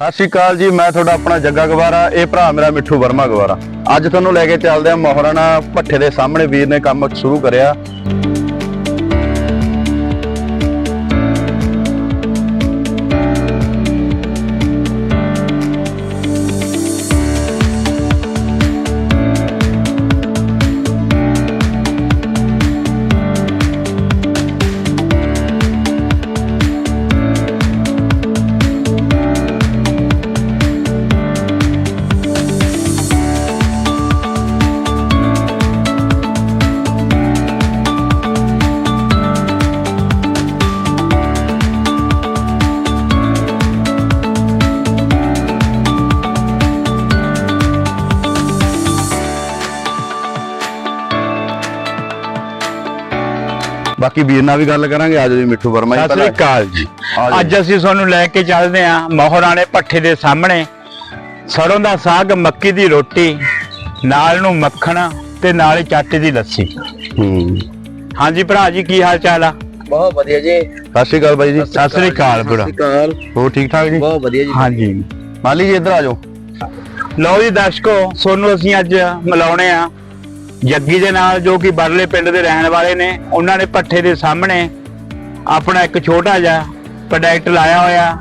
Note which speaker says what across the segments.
Speaker 1: ਸਤਿ ਸ਼੍ਰੀ ਅਕਾਲ ਜੀ, ਮੈਂ ਤੁਹਾਡਾ ਆਪਣਾ ਜੱਗਾ ਗਵਾਰਾ, ਇਹ ਭਰਾ ਮੇਰਾ ਮਿੱਠੂ ਵਰਮਾ ਗਵਾਰਾ। ਅੱਜ ਤੁਹਾਨੂੰ ਲੈ ਕੇ ਚੱਲਦੇ ਆ ਮੋਹਰਾਣਾ ਭੱਠੇ ਦੇ ਸਾਹਮਣੇ, ਵੀਰ ਨੇ ਕੰਮ ਸ਼ੁਰੂ ਕਰਿਆ। ਬਾਕੀ ਵੀਰ ਨਾਲ ਵੀ ਗੱਲ ਕਰਾਂਗੇ ਆਜੋ ਜੀ ਮਿੱਠੂ ਵਰਮਾ ਜੀ
Speaker 2: ਸਤਿ ਸ੍ਰੀ ਅਕਾਲ ਜੀ।
Speaker 1: ਆ ਜਾਓ।
Speaker 2: ਅੱਜ ਅਸੀਂ ਤੁਹਾਨੂੰ ਲੈ ਕੇ ਚੱਲਦੇ ਹਾਂ ਮੋਹਰਾਣੇ ਪੱਠੇ ਦੇ ਸਾਹਮਣੇ। ਸਰੋਂ ਦਾ ਸਾਗ ਮੱਕੀ ਦੀ ਰੋਟੀ ਨਾਲ ਨੂੰ ਮੱਖਣ ਤੇ ਨਾਲ ਹੀ ਚਾਟੇ ਦੀ ਲੱਸੀ।
Speaker 1: ਹੂੰ।
Speaker 2: ਹਾਂਜੀ ਭਰਾ ਜੀ ਕੀ ਹਾਲ ਚਾਲ ਆ?
Speaker 3: ਬਹੁਤ ਵਧੀਆ ਜੀ।
Speaker 1: ਸਤਿ ਸ਼੍ਰੀ ਅਕਾਲ ਬਾਈ ਜੀ।
Speaker 2: ਸਤਿ ਸ੍ਰੀ ਅਕਾਲ ਭਰਾ।
Speaker 3: ਸਤਿ ਸ਼੍ਰੀ ਅਕਾਲ।
Speaker 1: ਹੋਰ ਠੀਕ ਠਾਕ ਜੀ?
Speaker 3: ਬਹੁਤ ਵਧੀਆ ਜੀ।
Speaker 2: ਹਾਂਜੀ।
Speaker 1: ਮਾਲੀ ਜੀ ਇੱਧਰ ਆਜੋ
Speaker 2: ਲਓ ਜੀ ਦਰਸ਼ਕੋ ਤੁਹਾਨੂੰ ਅਸੀਂ ਅੱਜ ਮਿਲਾਉਣੇ ਆ। ਜੱਗੀ ਦੇ ਨਾਲ ਜੋ ਕਿ ਬਰਲੇ ਪਿੰਡ ਦੇ ਰਹਿਣ ਵਾਲੇ ਨੇ, ਉਹਨਾਂ ਨੇ ਪੱਠੇ ਦੇ ਸਾਹਮਣੇ ਆਪਣਾ ਇੱਕ ਛੋਟਾ ਜਿਹਾ ਪ੍ਰੋਡਕਟ ਲਾਇਆ ਹੋਇਆ।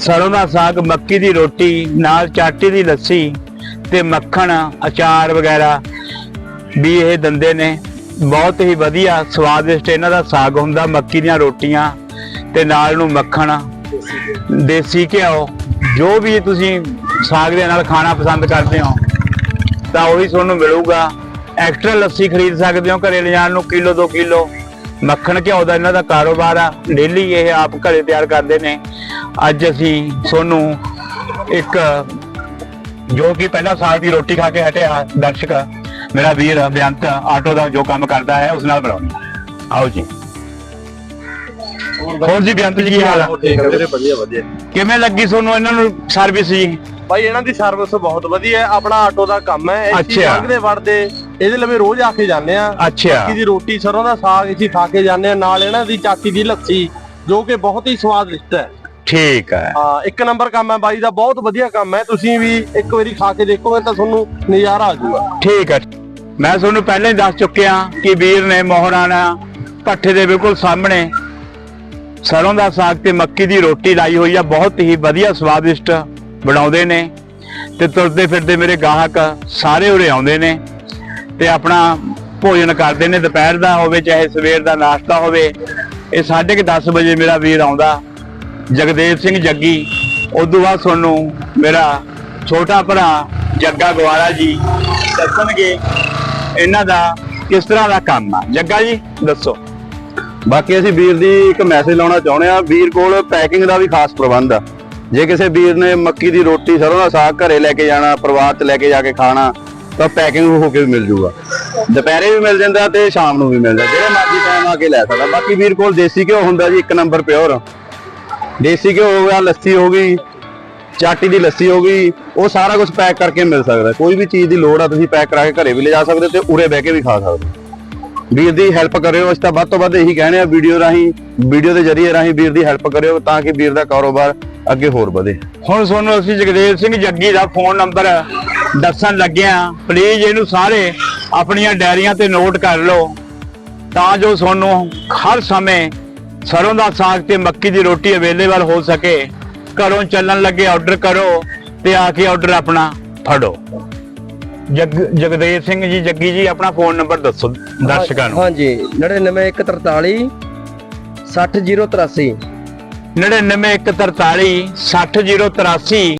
Speaker 2: ਸਰੋਂ ਦਾ ਸਾਗ, ਮੱਕੀ ਦੀ ਰੋਟੀ, ਨਾਲ ਚਾਟੀ ਦੀ ਲੱਸੀ ਤੇ ਮੱਖਣ, ਅਚਾਰ ਵਗੈਰਾ ਵੀ ਇਹ ਦੰਦੇ ਨੇ। ਬਹੁਤ ਹੀ ਵਧੀਆ, ਸਵਾਦਿਸ਼ਟ ਇਹਨਾਂ ਦਾ ਸਾਗ ਹੁੰਦਾ, ਮੱਕੀ ਦੀਆਂ ਰੋਟੀਆਂ ਤੇ ਨਾਲ ਨੂੰ ਮੱਖਣ, ਦੇਸੀ ਘਿਓ। ਜੋ ਵੀ ਤੁਸੀਂ ਸਾਗ ਦੇ ਨਾਲ ਖਾਣਾ ਪਸੰਦ ਕਰਦੇ ਹੋ, ਤਾਂ ਉਹੀ ਤੁਹਾਨੂੰ ਮਿਲੂਗਾ। ਐਕਸਟਰਾ ਲੱਸੀ ਖਰੀਦ ਸਕਦੇ ਹੋ ਘਰੇ ਲਿਜਾਣ ਨੂੰ ਕਿਲੋ 2 ਕਿਲੋ। ਮੱਖਣ ਘਿਓ ਦਾ ਇਹਨਾਂ ਦਾ ਕਾਰੋਬਾਰ ਆ। ਡੇਲੀ ਇਹ ਆਪ ਘਰੇ ਤਿਆਰ ਕਰਦੇ ਨੇ। ਅੱਜ ਅਸੀਂ ਤੁਹਾਨੂੰ ਇੱਕ ਜੋ ਕਿ ਪਹਿਲਾਂ ਸਾਗ ਦੀ ਰੋਟੀ ਖਾ ਕੇ ਹਟਿਆ ਦਰਸ਼ਕ। ਮੇਰਾ ਵੀਰ ਬੇਅੰਤ ਆਟੋ ਦਾ ਜੋ ਕੰਮ ਕਰਦਾ ਹੈ ਉਸ ਨਾਲ ਬਣਾਉਣੀ ਆਓ ਜੀ। ਹੋਰ ਜੀ ਬੇਅੰਤ ਜੀ ਕੀ ਹਾਲ ਆ?
Speaker 3: ਵਧੀਆ ਵਧੀਆ।
Speaker 2: ਕਿਵੇਂ ਲੱਗੀ ਤੁਹਾਨੂੰ ਇਹਨਾਂ ਨੂੰ ਸਰਵਿਸ ਜੀ?
Speaker 3: ਭਾਈ ਇਹਨਾਂ ਦੀ ਸਰਵਿਸ ਬਹੁਤ ਵਧੀਆ ਹੈ। ਆਪਣਾ ਆਟੋ ਦਾ ਕੰਮ ਹੈ।
Speaker 2: ਅੱਛਾ।
Speaker 3: ਲੰਘਦੇ ਵੜਦੇ। ਇਹਦੇ ਲਵੇ ਰੋਜ਼ ਆ ਕੇ ਜਾਂਦੇ ਆ।
Speaker 2: ਅੱਛਾ।
Speaker 3: ਮੱਕੀ ਦੀ ਰੋਟੀ ਸਰੋਂ ਦਾ ਸਾਗ ਅਸੀਂ ਖਾ ਕੇ ਜਾਂਦੇ ਆ ਨਾਲ ਇਹਨਾਂ ਦੀ ਚਾਟੀ ਦੀ ਲੱਸੀ ਜੋ ਕਿ ਬਹੁਤ ਹੀ ਸਵਾਦਿਸ਼ਟ ਹੈ।
Speaker 2: ਠੀਕ ਹੈ।
Speaker 3: ਹਾਂ ਇੱਕ ਨੰਬਰ ਕੰਮ ਹੈ ਬਾਈ ਦਾ ਬਹੁਤ ਵਧੀਆ ਕੰਮ ਹੈ। ਤੁਸੀਂ ਵੀ ਇੱਕ ਵਾਰੀ ਖਾ ਕੇ ਦੇਖੋਗੇ ਤਾਂ ਤੁਹਾਨੂੰ ਨਜ਼ਾਰਾ ਆ ਜਾਊਗਾ।
Speaker 2: ਠੀਕ ਹੈ। ਮੈਂ ਤੁਹਾਨੂੰ ਪਹਿਲਾਂ ਹੀ ਦੱਸ ਚੁੱਕਿਆ ਕਿ ਵੀਰ ਨੇ ਮੋਹਰਾਣਾ ਪੱਠੇ ਦੇ ਬਿਲਕੁਲ ਸਾਹਮਣੇ। ਸਰੋਂ ਦਾ ਸਾਗ ਤੇ ਮੱਕੀ ਦੀ ਰੋਟੀ ਲਾਈ ਹੋਈ ਆ ਬਹੁਤ ਹੀ ਵਧੀਆ ਸਵਾਦਿਸ਼ਟ ਬਣਾਉਂਦੇ ਨੇ। ਤੇ ਤੁਰਦੇ ਫਿਰਦੇ ਮੇਰੇ ਗਾਹਕ ਸਾਰੇ ਉਰੇ ਆਉਂਦੇ ਨੇ। ਤੇ ਆਪਣਾ ਭੋਜਨ ਕਰਦੇ ਨੇ ਦੁਪਹਿਰ ਦਾ ਹੋਵੇ, ਚਾਹੇ ਸਵੇਰ ਦਾ ਨਾਸ਼ਤਾ ਹੋਵੇ। ਇਹ 10:30 ਵਜੇ ਮੇਰਾ ਵੀਰ ਆਉਂਦਾ, ਜਗਦੇਵ ਸਿੰਘ ਜੱਗੀ। ਉਦੋਂ ਬਾਅਦ ਤੁਹਾਨੂੰ ਮੇਰਾ ਛੋਟਾ ਭਰਾ ਜੱਗਾ ਗਵਾਰਾ ਜੀ ਦੱਸਣਗੇ ਇਹਨਾਂ ਦਾ ਕਿਸ ਤਰ੍ਹਾਂ ਦਾ ਕੰਮ ਆ। ਜੱਗਾ ਜੀ, ਦੱਸੋ।
Speaker 1: ਬਾਕੀ ਅਸੀਂ ਵੀਰ ਦੀ ਇੱਕ ਮੈਸੇਜ ਲਾਉਣਾ ਚਾਹੁੰਦੇ ਆ ਵੀਰ ਕੋਲ ਪੈਕਿੰਗ ਦਾ ਵੀ ਖਾਸ ਪ੍ਰਬੰਧ ਆ। ਜੇ ਕਿਸੇ ਵੀਰ ਨੇ ਮੱਕੀ ਦੀ ਰੋਟੀ ਸਰੋਂ ਦਾ ਸਾਗ ਘਰੇ ਲੈ ਕੇ ਜਾਣਾ, ਪਰਿਵਾਰ 'ਚ ਲੈ ਕੇ ਜਾ ਕੇ ਖਾਣਾ ਤਾਂ ਪੈਕਿੰਗ ਹੋ ਕੇ ਵੀ ਮਿਲ ਜੂਗਾ। ਦੁਪਹਿਰੇ ਵੀ ਮਿਲ ਜਾਂਦਾ ਤੇ ਸ਼ਾਮ ਨੂੰ ਵੀ ਮਿਲ ਜਾਂਦਾ। ਜਿਹੜੇ ਮਰਜ਼ੀ ਟਾਈਮ ਆ ਕੇ ਲੈ ਸਕਦਾ। ਬਾਕੀ ਵੀਰ ਕੋਲ ਦੇਸੀ ਘਿਓ ਹੁੰਦਾ ਜੀ, ਇੱਕ ਨੰਬਰ ਪਿਓਰ ਦੇਸੀ ਘਿਓ ਹੋ ਗਿਆ, ਲੱਸੀ ਹੋ ਗਈ, ਚਾਟੀ ਦੀ ਲੱਸੀ ਹੋ ਗਈ, ਉਹ ਸਾਰਾ ਕੁਝ ਪੈਕ ਕਰਕੇ ਮਿਲ ਸਕਦਾ। ਕੋਈ ਵੀ ਚੀਜ਼ ਦੀ ਲੋੜ ਆ, ਤੁਸੀਂ ਪੈਕ ਕਰਾ ਕੇ ਘਰੇ ਵੀ ਲਿਜਾ ਸਕਦੇ ਤੇ ਉਰੇ ਬਹਿ ਕੇ ਵੀ ਖਾ ਸਕਦੇ। ਵੀਰ ਦੀ ਹੈਲਪ ਕਰਿਓ, ਅਸੀਂ ਤਾਂ ਵੱਧ ਤੋਂ ਵੱਧ ਇਹੀ ਕਹਿੰਦੇ ਆ ਵੀਡੀਓ ਰਾਹੀਂ ਵੀਡੀਓ ਦੇ ਜ਼ਰੀਏ ਰਾਹੀਂ ਵੀਰ ਦੀ ਹੈਲਪ ਕਰਿਓ ਤਾਂ ਕਿ ਵੀਰ ਦਾ ਕਾਰੋਬਾਰ ਅੱਗੇ ਹੋਰ ਵਧੇ।
Speaker 2: ਹੁਣ ਤੁਹਾਨੂੰ ਅਸੀਂ ਜਗਦੇਵ ਸਿੰਘ ਜੱਗੀ ਦਾ ਫੋਨ ਨੰਬਰ ਦੱਸਣ ਲੱਗੇ ਆ ਪਲੀਜ਼ ਇਹਨੂੰ ਸਾਰੇ ਆਪਣੀਆਂ ਡਾਇਰੀਆਂ ਤੇ ਨੋਟ ਕਰ ਲਓ ਤਾਂ ਜੋ ਤੁਹਾਨੂੰ ਹਰ ਸਮੇਂ ਸਰੋਂ ਦਾ ਸਾਗ ਤੇ ਮੱਕੀ ਦੀ ਰੋਟੀ ਅਵੇਲੇਬਲ ਹੋ ਸਕੇ। ਘਰੋਂ ਚੱਲਣ ਲੱਗੇ ਆਰਡਰ ਕਰੋ ਤੇ ਆ ਕੇ ਆਰਡਰ ਆਪਣਾ ਫੜੋ। ਜਗ ਜਗਦੇਵ ਸਿੰਘ ਜੀ ਜੱਗੀ ਜੀ ਆਪਣਾ ਫੋਨ ਨੰਬਰ ਦੱਸੋ ਦਰਸ਼ਕਾਂ ਨੂੰ।
Speaker 4: ਹਾਂਜੀ 99143 60083
Speaker 2: 99143 60083